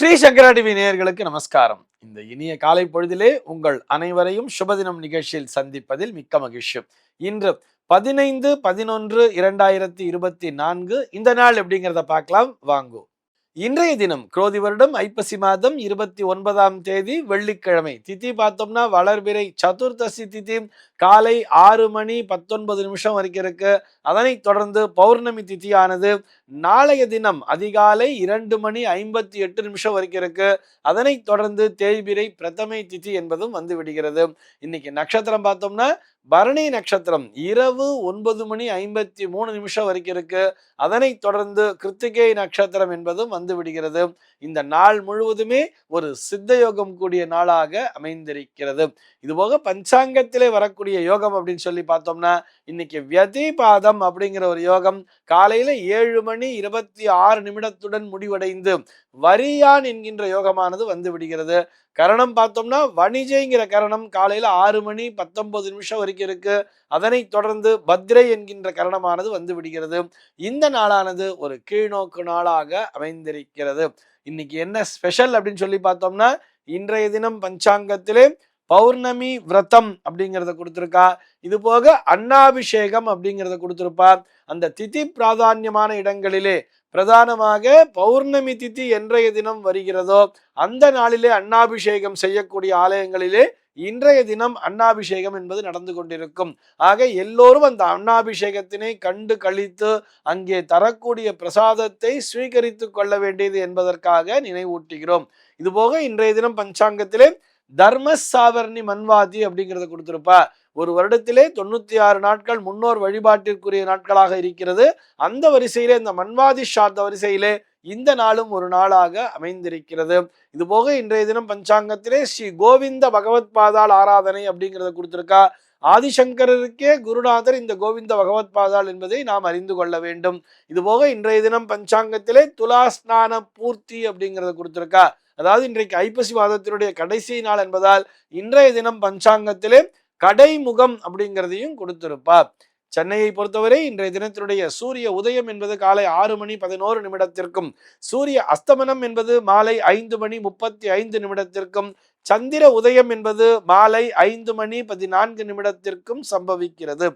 ஸ்ரீ சங்கரா TV நேயர்களுக்கு நமஸ்காரம். இந்த இனிய காலை பொழுதிலே உங்கள் அனைவரையும் சுபதினம் நிகழ்ச்சியில் சந்திப்பதில் மிக்க மகிழ்ச்சி. இன்று பதினைந்து பதினொன்று இரண்டாயிரத்தி இருபத்தி நான்கு இந்த நாள் எப்படிங்கிறத பார்க்கலாம். வாங்கோ. இன்றைய தினம் குரோதி வருடம் ஐப்பசி மாதம் இருபத்தி ஒன்பதாம் தேதி வெள்ளிக்கிழமை. திதி பார்த்தோம்னா வளர்பிறை சதுர்தசி திதி காலை ஆறு மணி பத்தொன்பது நிமிஷம் வரைக்கும் இருக்கு. அதனை தொடர்ந்து பௌர்ணமி திதியானது நாளைய தினம் அதிகாலை இரண்டு மணி ஐம்பத்தி எட்டு நிமிஷம் வரைக்கும் இருக்கு. அதனை தொடர்ந்து தேய்பிரை பிரதமை திதி என்பதும் வந்து விடுகிறது. இன்னைக்கு நட்சத்திரம் பார்த்தோம்னா பரணி நட்சத்திரம் இரவு ஒன்பது மணி ஐம்பத்தி மூணு நிமிஷம் வரைக்கும் இருக்கு. அதனைத் தொடர்ந்து கிருத்திகை நட்சத்திரம் என்பதும் வந்து விடுகிறது. இந்த நாள் முழுவதுமே ஒரு சித்த யோகம் கூடிய நாளாக அமைந்திருக்கிறது. இதுபோக பஞ்சாங்கத்திலே வரக்கூடிய யோகம் அப்படின்னு சொல்லி பார்த்தோம்னா இன்னைக்கு வியதிபாதம் அப்படிங்கிற ஒரு யோகம் காலையில ஏழு மணி இருபத்தி ஆறு நிமிடத்துடன் முடிவடைந்து வரியான் என்கின்ற யோகமானது வந்து விடுகிறது. கரணம் பார்த்தோம்னா வணிஜைங்கிற கரணம் காலையில ஆறு மணி பத்தொன்பது நிமிஷம் வரைக்கும் இருக்கு. அதனைத் தொடர்ந்து பத்ரை என்கின்ற கரணமானது வந்து விடுகிறது. இந்த நாளானது ஒரு கீழ்நோக்கு நாளாக அமைந்திருக்கிறது. இன்னைக்கு என்ன ஸ்பெஷல் அப்படின்னு சொல்லி பார்த்தோம்னா இன்றைய தினம் பஞ்சாங்கத்திலே பௌர்ணமி விரதம் அப்படிங்கிறத கொடுத்துருக்கா. இது போக அன்னாபிஷேகம் அப்படிங்கிறத கொடுத்துருப்பா. அந்த திதி பிராதான்யமான இடங்களிலே பிரதானமாக பௌர்ணமி திதி என்றைய தினம் வருகிறதோ அந்த நாளிலே அன்னாபிஷேகம் செய்யக்கூடிய ஆலயங்களிலே இன்றைய தினம் அன்னாபிஷேகம் என்பது நடந்து கொண்டிருக்கும். ஆக எல்லோரும் அந்த அன்னாபிஷேகத்தினை கண்டு கழித்து அங்கே தரக்கூடிய பிரசாதத்தை ஸ்வீகரித்து கொள்ள வேண்டியது என்பதற்காக நினைவூட்டுகிறோம். இதுபோக இன்றைய தினம் பஞ்சாங்கத்திலே தர்ம சாவர்ணி மன்வாதி அப்படிங்கிறத கொடுத்திருப்பா. ஒரு வருடத்திலே தொண்ணூத்தி ஆறு நாட்கள் முன்னோர் வழிபாட்டிற்குரிய நாட்களாக இருக்கிறது. அந்த வரிசையிலே இந்த மன்வாதி சார்ந்த வரிசையிலே இந்த நாளும் ஒரு நாளாக அமைந்திருக்கிறது. இது போக இன்றைய தினம் பஞ்சாங்கத்திலே ஸ்ரீ கோவிந்த பகவத் பாதால் ஆராதனை அப்படிங்கிறத கொடுத்திருக்கா. ஆதிசங்கரருக்கே குருநாதர் இந்த கோவிந்த பகவத் பாதால் என்பதை நாம் அறிந்து கொள்ள வேண்டும். இது போக இன்றைய தினம் பஞ்சாங்கத்திலே துலா ஸ்நான பூர்த்தி அப்படிங்கிறத கொடுத்திருக்கா. அதாவது இன்றைக்கு ஐப்பசி மாதத்தினுடைய கடைசி நாள் என்பதால் இன்றைய தினம் பஞ்சாங்கத்திலே கடைமுகம் அப்படிங்கிறதையும் கொடுத்திருப்பார். சென்னையை பொறுத்தவரை இன்றைய தினத்தினுடைய சூரிய உதயம் என்பது காலை ஆறு மணி பதினோரு நிமிடத்திற்கும் சூரிய அஸ்தமனம் என்பது மாலை ஐந்து மணி முப்பத்தி ஐந்து நிமிடத்திற்கும் சந்திர உதயம் என்பது மாலை ஐந்து மணி பதினான்கு நிமிடத்திற்கும் சம்பவிக்கிறது.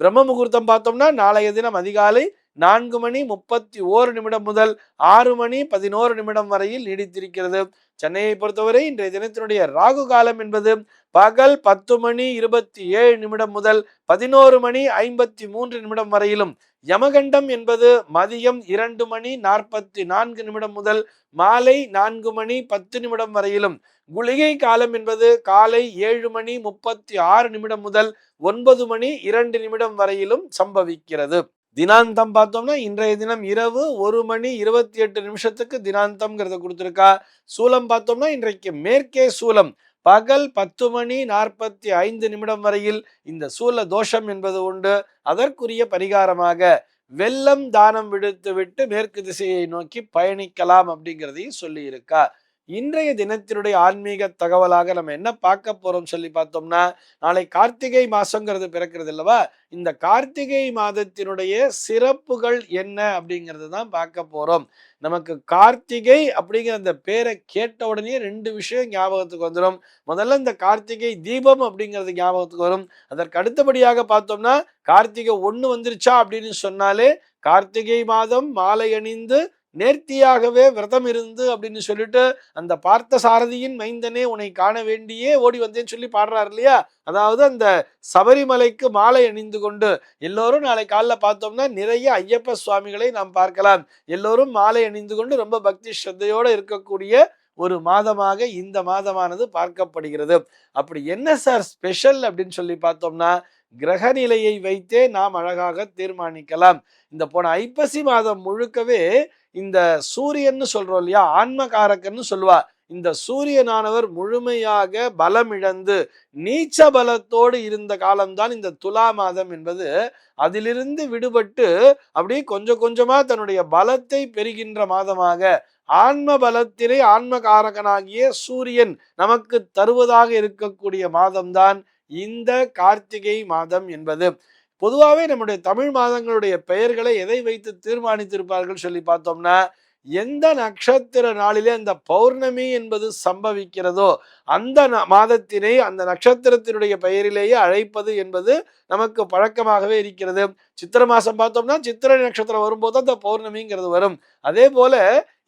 பிரம்ம முகூர்த்தம் பார்த்தோம்னா நாளைய தினம் அதிகாலை நான்கு மணி முப்பத்தி ஓரு நிமிடம் முதல் ஆறு மணி பதினோரு நிமிடம் வரையில் நீடித்திருக்கிறது. சென்னையை பொறுத்தவரை இன்றைய தினத்தினுடைய ராகு காலம் என்பது பகல் பத்து மணி இருபத்தி ஏழு நிமிடம் முதல் பதினோரு மணி ஐம்பத்தி மூன்று நிமிடம் வரையிலும். யமகண்டம் என்பது மதியம் இரண்டு மணி நாற்பத்தி நான்கு நிமிடம் முதல் மாலை நான்கு மணி பத்து நிமிடம் வரையிலும். குளிகை காலம் என்பது காலை ஏழு மணி முப்பத்தி ஆறு நிமிடம் முதல் ஒன்பது மணி இரண்டு நிமிடம் வரையிலும் சம்பவிக்கிறது. தினாந்தம் பார்த்தோம்னா இன்றைய தினம் இரவு ஒரு மணி இருபத்தி எட்டு நிமிஷத்துக்கு தினாந்தம்ங்கிறத கொடுத்துருக்கா. சூலம் பார்த்தோம்னா இன்றைக்கு மேற்கே சூலம். பகல் பத்து மணி நாற்பத்தி ஐந்து நிமிடம் வரையில் இந்த சூல தோஷம் என்பது உண்டு. அதற்குரிய பரிகாரமாக வெள்ளம் தானம் விடுத்து விட்டு மேற்கு திசையை நோக்கி பயணிக்கலாம் அப்படிங்கிறதையும் சொல்லியிருக்கா. இன்றைய தினத்தினுடைய ஆன்மீக தகவலாக நம்ம என்ன பார்க்க போறோம் சொல்லி பார்த்தோம்னா நாளை கார்த்திகை மாசங்கிறது பிறக்கிறது இல்லவா இந்த கார்த்திகை மாதத்தினுடைய சிறப்புகள் என்ன அப்படிங்கிறது தான் பார்க்க போறோம். நமக்கு கார்த்திகை அப்படிங்கிற அந்த பேரை கேட்ட உடனே ரெண்டு விஷயம் ஞாபகத்துக்கு வந்துடும் முதல்ல இந்த கார்த்திகை தீபம் அப்படிங்கிறது ஞாபகத்துக்கு வரும். அதற்கு அடுத்தபடியாக பார்த்தோம்னா கார்த்திகை ஒன்று வந்துருச்சா அப்படின்னு சொன்னாலே கார்த்திகை மாதம் மாலை அணிந்து நேர்த்தியாகவே விரதம் இருந்து அப்படின்னு சொல்லிட்டு அந்த பார்த்த சாரதியின் மைந்தனே உன்னை காண வேண்டியே ஓடி வந்தேன்னு சொல்லி பாடுறாரு இல்லையா? அதாவது அந்த சபரிமலைக்கு மாலை அணிந்து கொண்டு எல்லோரும் நாளை காலைல பார்த்தோம்னா நிறைய ஐயப்ப சுவாமிகளை நாம் பார்க்கலாம். எல்லோரும் மாலை அணிந்து கொண்டு ரொம்ப பக்தி ஸ்ரத்தையோடு இருக்கக்கூடிய ஒரு மாதமாக இந்த மாதமானது பார்க்கப்படுகிறது. அப்படி என்ன சார் ஸ்பெஷல் அப்படின்னு சொல்லி பார்த்தோம்னா கிரக நிலையை வைத்தே நாம் அழகாக தீர்மானிக்கலாம். இந்த போன ஐப்பசி மாதம் முழுக்கவே இந்த சூரியன்னு சொல்றோம் இல்லையா ஆன்மகாரகன்னு சொல்லுவா இந்த சூரியனானவர் முழுமையாக பலமிழந்து நீச்ச பலத்தோடு இருந்த காலம்தான் இந்த துலா மாதம் என்பது அதிலிருந்து விடுபட்டு அப்படியே கொஞ்சம் கொஞ்சமா தன்னுடைய பலத்தை பெறுகின்ற மாதமாக ஆன்ம பலத்திலே ஆன்மகாரகனாகிய சூரியன் நமக்கு தருவதாக இருக்கக்கூடிய மாதம்தான் இந்த கார்த்திகை மாதம் என்பது. பொதுவாகவே நம்முடைய தமிழ் மாதங்களுடைய பெயர்களை எதை வைத்து தீர்மானித்திருப்பார்கள் சொல்லி பார்த்தோம்னா எந்த நட்சத்திர நாளிலே அந்த பௌர்ணமி என்பது சம்பவிக்கிறதோ அந்த மாதத்தினை அந்த நட்சத்திரத்தினுடைய பெயரிலேயே அழைப்பது என்பது நமக்கு பழக்கமாகவே இருக்கிறது. சித்திரை மாசம் பார்த்தோம்னா சித்திரை நட்சத்திரம் வரும்போது அந்த பௌர்ணமிங்கிறது வரும். அதே போல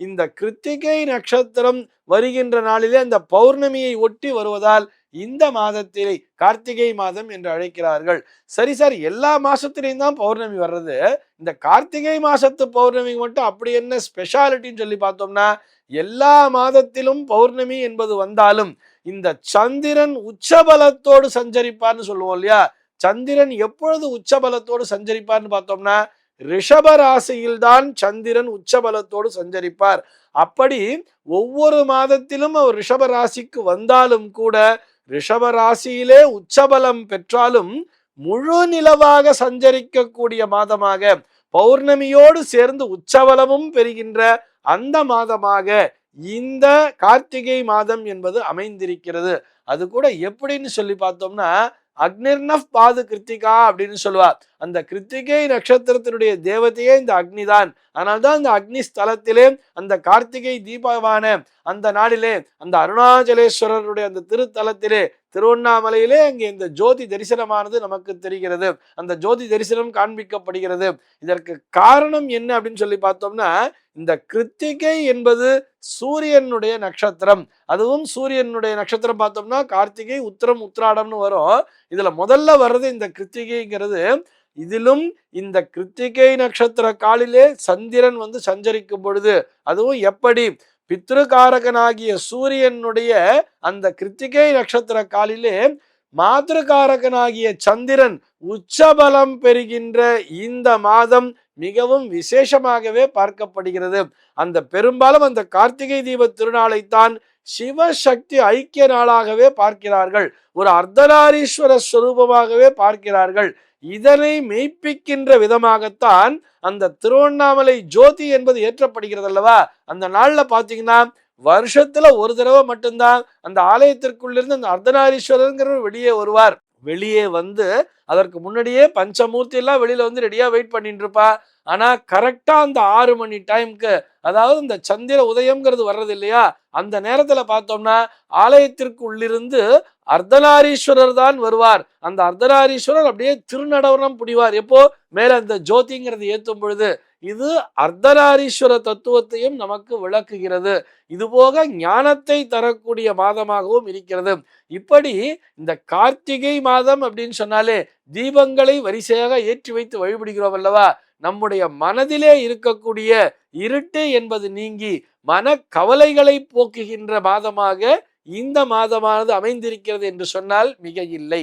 இந்த கிருத்திகை நட்சத்திரம் வருகின்ற நாளிலே அந்த பௌர்ணமியை ஒட்டி வருவதால் இந்த மாதத்திலே கார்த்திகை மாதம் என்று அழைக்கிறார்கள். சரி சார் எல்லா மாசத்திலையும் தான் பௌர்ணமி வர்றது. இந்த கார்த்திகை மாசத்து பௌர்ணமி மட்டும் அப்படி என்ன ஸ்பெஷாலிட்டின்னு சொல்லி பார்த்தோம்னா எல்லா மாதத்திலும் பௌர்ணமி என்பது வந்தாலும் இந்த சந்திரன் உச்சபலத்தோடு சஞ்சரிப்பார்னு சொல்லுவோம் இல்லையா? சந்திரன் எப்பொழுது உச்சபலத்தோடு சஞ்சரிப்பார்னு பார்த்தோம்னா ரிஷப ராசியில்தான் சந்திரன் உச்சபலத்தோடு சஞ்சரிப்பார். அப்படி ஒவ்வொரு மாதத்திலும் அவர் ரிஷப ராசிக்கு வந்தாலும் கூட ரிஷப ராசியிலே உச்சபலம் பெற்றாலும் முழு நிலவாக சஞ்சரிக்கக்கூடிய மாதமாக பௌர்ணமியோடு சேர்ந்து உச்சபலமும் பெறுகின்ற அந்த மாதமாக இந்த கார்த்திகை மாதம் என்பது அமைந்திருக்கிறது. அது கூட எப்படின்னு சொல்லி பார்த்தோம்னா அக்னிர்னஃப் பாது கிருத்திகா அப்படின்னு சொல்லுவார். அந்த கிருத்திகை நட்சத்திரத்தினுடைய தேவதையே இந்த அக்னி தான் அதனால்தான் அந்த அக்னி ஸ்தலத்திலே அந்த கார்த்திகை தீபமான அந்த நாளிலே அந்த அருணாச்சலேஸ்வரருடைய அந்த திருத்தலத்திலே திருவண்ணாமலையிலே அங்கே இந்த ஜோதி தரிசனமானது நமக்கு தெரிகிறது. அந்த ஜோதி தரிசனம் காண்பிக்கப்படுகிறது. இதற்கு காரணம் என்ன அப்படின்னு சொல்லி பார்த்தோம்னா இந்த கிருத்திகை என்பது சூரியனுடைய நட்சத்திரம். அதுவும் சூரியனுடைய நட்சத்திரம் பார்த்தோம்னா கார்த்திகை உத்திரம் உத்திராடம்னு வரும். இதுல முதல்ல வர்றது இந்த கிருத்திகைங்கிறது இதிலும் இந்த கிருத்திகை நட்சத்திர காலிலே சந்திரன் வந்து சஞ்சரிக்கும் பொழுது அதுவும் எப்படி? பித்ருகாரகனாகிய சூரியனுடைய அந்த கிருத்திகை நட்சத்திர காலிலே மாத்திருக்காரகனாகிய சந்திரன் உச்சபலம் பெறுகின்ற இந்த மாதம் மிகவும் விசேஷமாகவே பார்க்கப்படுகிறது. அந்த பெரும்பாலும் அந்த கார்த்திகை தீப திருநாளைத்தான் சிவசக்தி ஐக்கிய நாளாகவே பார்க்கிறார்கள். ஒரு அர்த்தநாரீஸ்வர ஸ்வரூபமாகவே பார்க்கிறார்கள். இதனை மெய்ப்பிக்கின்ற விதமாகத்தான் அந்த திருவண்ணாமலை ஜோதி என்பது ஏற்றப்படுகிறது அல்லவா? அந்த நாள்ல பாத்தீங்கன்னா வருஷத்துல ஒரு தடவை மட்டும்தான் அந்த ஆலயத்திற்குள்ளிருந்து அந்த அர்த்தநாரீஸ்வரருங்கிறவர் வெளியே வருவார். வெளியே வந்து அதற்கு முன்னாடியே பஞ்சமூர்த்தி எல்லாம் வெளியில வந்து ரெடியா வெயிட் பண்ணிட்டு இருப்பா ஆனா கரெக்டா அந்த ஆறு மணி டைம்க்கு அதாவது இந்த சந்திர உதயம்ங்கிறது வர்றது இல்லையா? அந்த நேரத்துல பார்த்தோம்னா ஆலயத்திற்கு உள்ளிருந்து அர்த்தநாரீஸ்வரர் தான் வருவார். அந்த அர்த்தநாரீஸ்வரர் அப்படியே திருநடவரம் புடிவார். எப்போ? மேல அந்த ஜோதிங்கிறது ஏத்தும் பொழுது. இது அர்த்தநாரீஸ்வர தத்துவத்தையும் நமக்கு விளக்குகிறது. இது போக ஞானத்தை தரக்கூடிய மாதமாகவும் இருக்கிறது. இப்படி இந்த கார்த்திகை மாதம் அப்படின்னு சொன்னாலே தீபங்களை வரிசையாக ஏற்றி வைத்து வழிபடுகிறோம் அல்லவா? நம்முடைய மனதிலே இருக்கக்கூடிய இருட்டு என்பது நீங்கி மன கவலைகளை போக்குகின்ற மாதமாக இந்த மாதமானது அமைந்திருக்கிறது என்று சொன்னால் மிக இல்லை